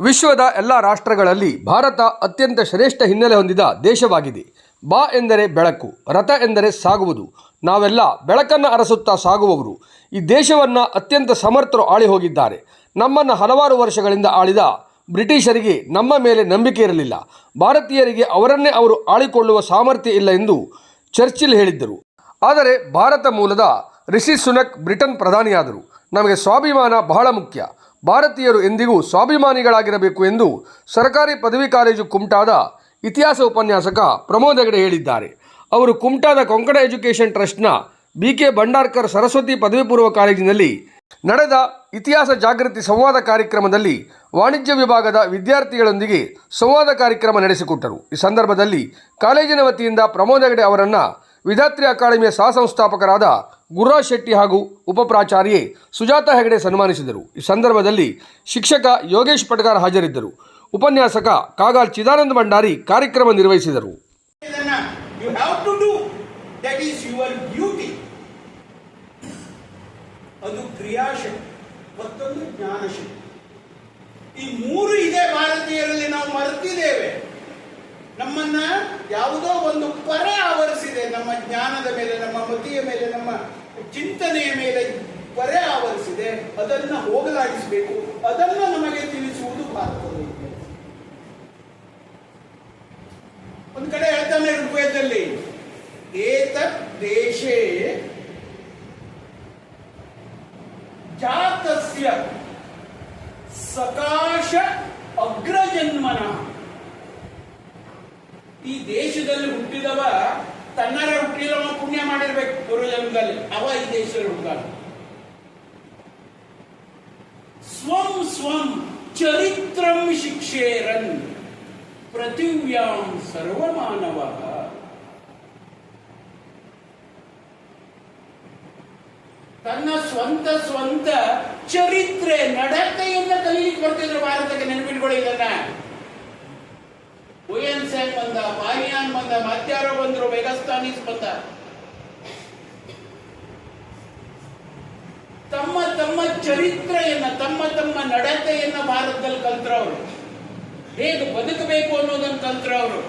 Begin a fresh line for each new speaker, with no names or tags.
ವಿಶ್ವದ ಎಲ್ಲ ರಾಷ್ಟ್ರಗಳಲ್ಲಿ ಭಾರತ ಅತ್ಯಂತ ಶ್ರೇಷ್ಠ ಹಿನ್ನೆಲೆ ಹೊಂದಿದ ದೇಶವಾಗಿದೆ. ಬಾ ಎಂದರೆ ಬೆಳಕು, ರಥ ಎಂದರೆ ಸಾಗುವುದು. ನಾವೆಲ್ಲ ಬೆಳಕನ್ನು ಅರಸುತ್ತಾ ಸಾಗುವವರು. ಈ ದೇಶವನ್ನು ಅತ್ಯಂತ ಸಮರ್ಥರು ಆಳಿ ಹೋಗಿದ್ದಾರೆ. ನಮ್ಮನ್ನು ಹಲವಾರು ವರ್ಷಗಳಿಂದ ಆಳಿದ ಬ್ರಿಟಿಷರಿಗೆ ನಮ್ಮ ಮೇಲೆ ನಂಬಿಕೆ ಇರಲಿಲ್ಲ. ಭಾರತೀಯರಿಗೆ ಅವರನ್ನೇ ಅವರು ಆಳಿಕೊಳ್ಳುವ ಸಾಮರ್ಥ್ಯ ಇಲ್ಲ ಎಂದು ಚರ್ಚಿಲ್ ಹೇಳಿದ್ದರು. ಆದರೆ ಭಾರತ ಮೂಲದ ರಿಷಿ ಸುನಕ್ ಬ್ರಿಟನ್ ಪ್ರಧಾನಿಯಾದರು. ನಮಗೆ ಸ್ವಾಭಿಮಾನ ಬಹಳ ಮುಖ್ಯ. ಭಾರತೀಯರು ಎಂದಿಗೂ ಸ್ವಾಭಿಮಾನಿಗಳಾಗಿರಬೇಕು ಎಂದು ಸರ್ಕಾರಿ ಪದವಿ ಕಾಲೇಜು ಕುಮಟಾದ ಇತಿಹಾಸ ಉಪನ್ಯಾಸಕ ಪ್ರಮೋದ್ ಹೆಗಡೆ ಹೇಳಿದ್ದಾರೆ. ಅವರು ಕುಮಟಾದ ಕೊಂಕಣ ಎಜುಕೇಷನ್ ಟ್ರಸ್ಟ್ನ ಬಿ ಕೆ ಭಂಡಾರ್ಕರ್ ಸರಸ್ವತಿ ಪದವಿ ಪೂರ್ವ ಕಾಲೇಜಿನಲ್ಲಿ ನಡೆದ ಇತಿಹಾಸ ಜಾಗೃತಿ ಸಂವಾದ ಕಾರ್ಯಕ್ರಮದಲ್ಲಿ ವಾಣಿಜ್ಯ ವಿಭಾಗದ ವಿದ್ಯಾರ್ಥಿಗಳೊಂದಿಗೆ ಸಂವಾದ ಕಾರ್ಯಕ್ರಮ ನಡೆಸಿಕೊಟ್ಟರು. ಈ ಸಂದರ್ಭದಲ್ಲಿ ಕಾಲೇಜಿನ ವತಿಯಿಂದ ಪ್ರಮೋದ್ ಹೆಗಡೆ ಅವರನ್ನು ವಿಧಾತ್ರಿ ಅಕಾಡೆಮಿಯ ಸಹ ಸಂಸ್ಥಾಪಕರಾದ ಗುರುರಾಜ್ ಶೆಟ್ಟಿ ಹಾಗೂ ಉಪಪ್ರಾಚಾರ್ಯೆ ಸುಜಾತ ಹೆಗಡೆ ಸನ್ಮಾನಿಸಿದರು. ಈ ಸಂದರ್ಭದಲ್ಲಿ ಶಿಕ್ಷಕ ಯೋಗೇಶ್ ಪಟ್ಗಾರ್ ಹಾಜರಿದ್ದರು. ಉಪನ್ಯಾಸಕ ಕಾಗಾಲ್ ಚಿದಾನಂದ ಭಂಡಾರಿ ಕಾರ್ಯಕ್ರಮ ನಿರ್ವಹಿಸಿದರು.
ಮತ್ತೊಂದು ಜ್ಞಾನಶಕ್ತಿ ಈ ಮೂರು ಇದೆ ಭಾರತೀಯರಲ್ಲಿ ನಾವು ಮರೆತಿದ್ದೇವೆ. ಯಾವುದೋ ಒಂದು ಪರ ಆವರಿಸಿದೆ. ನಮ್ಮ ಜ್ಞಾನದ ಮೇಲೆ, ನಮ್ಮ ಮತಿಯ ಮೇಲೆ, ನಮ್ಮ ಚಿಂತನೆಯ ಮೇಲೆ ಪರೆ ಆವರಿಸಿದೆ. ಅದನ್ನ ಹೋಗಲಾಡಿಸಬೇಕು. ಅದನ್ನು ನಮಗೆ ತಿಳಿಸುವುದು ಭಾರತದ. ಒಂದು ಕಡೆ ಹೇಳ್ತಾನೆ ಋಗ್ವೇದದಲ್ಲಿ ದೇಶೇ ಜಾತಸ್ಯ ಸಕಾಶ ಅಗ್ರಜನ್ಮನ. ಈ ದೇಶದಲ್ಲಿ ಹುಟ್ಟಿದವ ತನ್ನರ ಹುಟ್ಟಿದವ ಪುಣ್ಯ ಮಾಡಿರ್ಬೇಕು ಪೂರ್ವಜನ್ಮದಲ್ಲಿ ಅವ ಈ ದೇಶದಲ್ಲಿ ಹುಟ್ಟಾನ ಸ್ವಂ ಸ್ವಂ ಚರಿತ್ರಂ ಶಿಕ್ಷೇರನ್ ಪ್ರತಿವ್ಯಾಂ ಸರ್ವಮಾನವ. ತನ್ನ ಸ್ವಂತ ಸ್ವಂತ ಚರಿತ್ರೆ ನಡತೆಯನ್ನ ಕಲೀಲಿಕ್ಕೆ ಬರ್ತಿದ್ರು ಭಾರತಕ್ಕೆ ನೆನಪಿಟ್ಕೊಳ್ಳಿ. ಪಾಹಿಯಾನ್ ಬಂದ ಮತ್ಯಾರೋ ಬಂದ್ರು ಮೆಗಸ್ತಾನೀಸ್ ಬಂದ. ತಮ್ಮ ತಮ್ಮ ಚರಿತ್ರೆಯನ್ನ, ತಮ್ಮ ತಮ್ಮ ನಡತೆಯನ್ನ ಭಾರತದಲ್ಲಿ ಕಲ್ತ್ರವ್ರು ಹೇಗೆ ಬದುಕಬೇಕು ಅನ್ನೋದನ್ನ ಕಲ್ತ್ರವರು